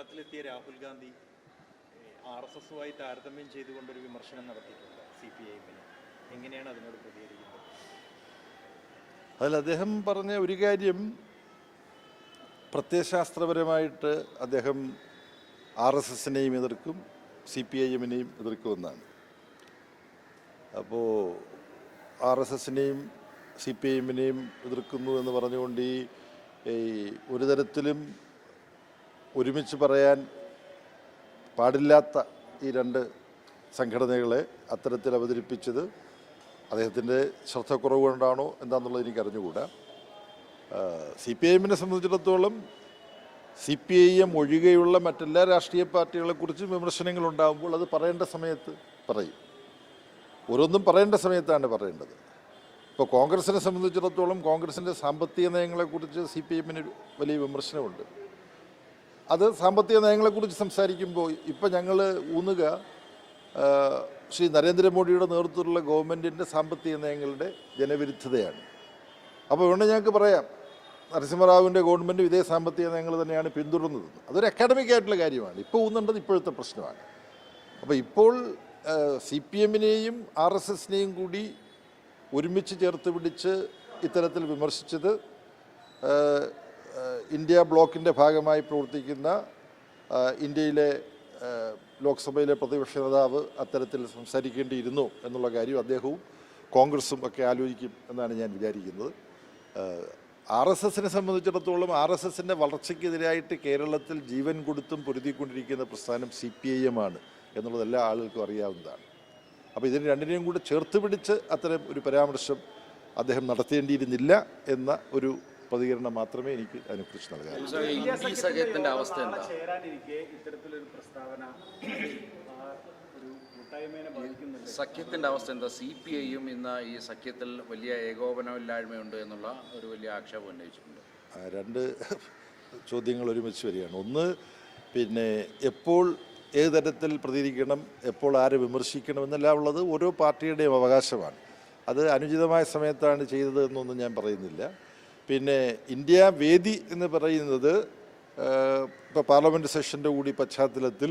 കേരളത്തിലെത്തിയ Rahul Gandhi R S എസുമായി താരതമ്യം ചെയ്തുകൊണ്ടൊരു വിമർശനം നടത്തിയിട്ടുണ്ട് സി പി ഐ എമ്മിന്. എങ്ങനെയാണ് അതിനോട് പ്രതികരിക്കുന്നത്? അതിൽ അദ്ദേഹം പറഞ്ഞ ഒരു കാര്യം പ്രത്യയശാസ്ത്രപരമായിട്ട് അദ്ദേഹം ആർ എസ് എസിനെയും എതിർക്കും സി പി ഐ എമ്മിനെയും എതിർക്കുമെന്നാണ് അപ്പോൾ ആർ എസ് എസിനെയും സി പി ഐ എമ്മിനെയും എതിർക്കുന്നു എന്ന് പറഞ്ഞുകൊണ്ട് ഈ ഒരു തരത്തിലും ഒരുമിച്ച് പറയാൻ പാടില്ലാത്ത ഈ രണ്ട് സംഘടനകളെ അത്തരത്തിൽ അവതരിപ്പിച്ചത് അദ്ദേഹത്തിന്റെ ശ്രദ്ധക്കുറവ് കൊണ്ടാണോ എന്താണെന്നുള്ളത് എനിക്ക് അറിഞ്ഞുകൂടാ സി പി ഐ എമ്മിനെ സംബന്ധിച്ചിടത്തോളം സി പി ഐ എം ഒഴികെയുള്ള മറ്റെല്ലാ രാഷ്ട്രീയ പാർട്ടികളെക്കുറിച്ചും വിമർശനങ്ങൾ ഉണ്ടാകുമ്പോൾ അത് പറയേണ്ട സമയത്ത് പറയും. ഓരോന്നും പറയേണ്ട സമയത്താണ് പറയേണ്ടത്. ഇപ്പോൾ കോൺഗ്രസിനെ സംബന്ധിച്ചിടത്തോളം കോൺഗ്രസിന്റെ സാമ്പത്തിക നയങ്ങളെക്കുറിച്ച് സി പി എമ്മിന് വലിയ വിമർശനമുണ്ട്. അത് സാമ്പത്തിക നയങ്ങളെക്കുറിച്ച് സംസാരിക്കുമ്പോൾ ഇപ്പം ഞങ്ങൾ ഊന്നുക ശ്രീ നരേന്ദ്രമോദിയുടെ നേതൃത്വത്തിലുള്ള ഗവൺമെന്റിന്റെ സാമ്പത്തിക നയങ്ങളുടെ ജനവിരുദ്ധതയാണ്. അപ്പോൾ ഇവിടെ ഞങ്ങൾക്ക് പറയാം നരസിംഹറാവുവിന്റെ ഗവൺമെന്റ് ഇതേ സാമ്പത്തിക നയങ്ങൾ തന്നെയാണ് പിന്തുടർന്നത്. അതൊരു അക്കാഡമിക് ആയിട്ടുള്ള കാര്യമാണ്. ഇപ്പോൾ ഊന്നേണ്ടത് ഇപ്പോഴത്തെ പ്രശ്നമാണ്. അപ്പോൾ ഇപ്പോൾ സി പി എമ്മിനെയും ആർ എസ് എസിനെയും കൂടി ഒരുമിച്ച് ചേർത്ത് പിടിച്ച് ഇത്തരത്തിൽ വിമർശിച്ചത് ഇന്ത്യ ബ്ലോക്കിന്റെ ഭാഗമായി പ്രവർത്തിക്കുന്ന ഇന്ത്യയിലെ ലോക്സഭയിലെ പ്രതിപക്ഷ നേതാവ് അത്തരത്തിൽ സംസാരിക്കേണ്ടിയിരുന്നു എന്നുള്ള കാര്യം അദ്ദേഹവും കോൺഗ്രസും ഒക്കെ ആലോചിക്കും എന്നാണ് ഞാൻ വിചാരിക്കുന്നത്. ആർ എസ് എസിനെ സംബന്ധിച്ചിടത്തോളം ആർ എസ് എസിന്റെ വളർച്ചയ്ക്കെതിരായിട്ട് കേരളത്തിൽ ജീവൻ കൊടുത്തും പൊരുതിക്കൊണ്ടിരിക്കുന്ന പ്രസ്ഥാനം സി പി ഐ എം ആണ് എന്നുള്ളത് എല്ലാ ആളുകൾക്കും അറിയാവുന്നതാണ്. അപ്പോൾ ഇതിന് രണ്ടിനെയും കൂടെ ചേർത്ത് പിടിച്ച് അത്തരം ഒരു പരാമർശം അദ്ദേഹം നടത്തേണ്ടിയിരുന്നില്ല എന്ന ഒരു പ്രതികരണം മാത്രമേ എനിക്ക് അതിനെക്കുറിച്ച് സഖ്യത്തിന്റെ അവസ്ഥ ഇത്തരത്തിലൊരു പ്രസ്താവന സഖ്യത്തിന്റെ അവസ്ഥ എന്താ? സി പി ഐയും ഇന്ന് ഈ സഖ്യത്തിൽ വലിയ ഏകോപനമില്ലായ്മയുണ്ട് എന്നുള്ള ഒരു വലിയ ആക്ഷേപം ഉന്നയിച്ചിട്ടുണ്ട്. രണ്ട് ചോദ്യങ്ങൾ ഒരുമിച്ച് വരികയാണ്. ഒന്ന് പിന്നെ എപ്പോൾ ഏത് തരത്തിൽ പ്രതികരിക്കണം എപ്പോൾ ആരെ വിമർശിക്കണം എന്നെല്ലാം ഉള്ളത് ഓരോ പാർട്ടിയുടെയും അവകാശമാണ്. അത് അനുചിതമായ സമയത്താണ് ചെയ്തത് എന്നൊന്നും ഞാൻ പറയുന്നില്ല. പിന്നെ ഇന്ത്യ വേദി എന്ന് പറയുന്നത് ഇപ്പോൾ പാർലമെന്റ് സെഷന്റെ കൂടി പശ്ചാത്തലത്തിൽ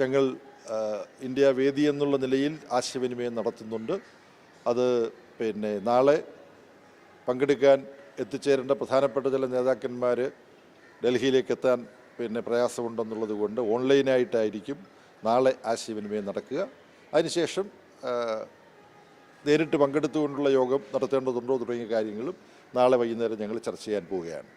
ഞങ്ങൾ ഇന്ത്യ വേദി എന്നുള്ള നിലയിൽ ആശയവിനിമയം നടത്തുന്നുണ്ട്. അത് പിന്നെ നാളെ പങ്കെടുക്കാൻ എത്തിച്ചേരേണ്ട പ്രധാനപ്പെട്ട ചില നേതാക്കന്മാർ ഡൽഹിയിലേക്ക് എത്താൻ പിന്നെ പ്രയാസമുണ്ടെന്നുള്ളത് കൊണ്ട് ഓൺലൈനായിട്ടായിരിക്കും നാളെ ആശയവിനിമയം നടക്കുക. അതിനുശേഷം നേരിട്ട് പങ്കെടുത്തുകൊണ്ടുള്ള യോഗം നടത്തേണ്ടതുണ്ടോ തുടങ്ങിയ കാര്യങ്ങളും നാളെ വൈകുന്നേരം ഞങ്ങൾ ചർച്ച ചെയ്യാൻ പോവുകയാണ്.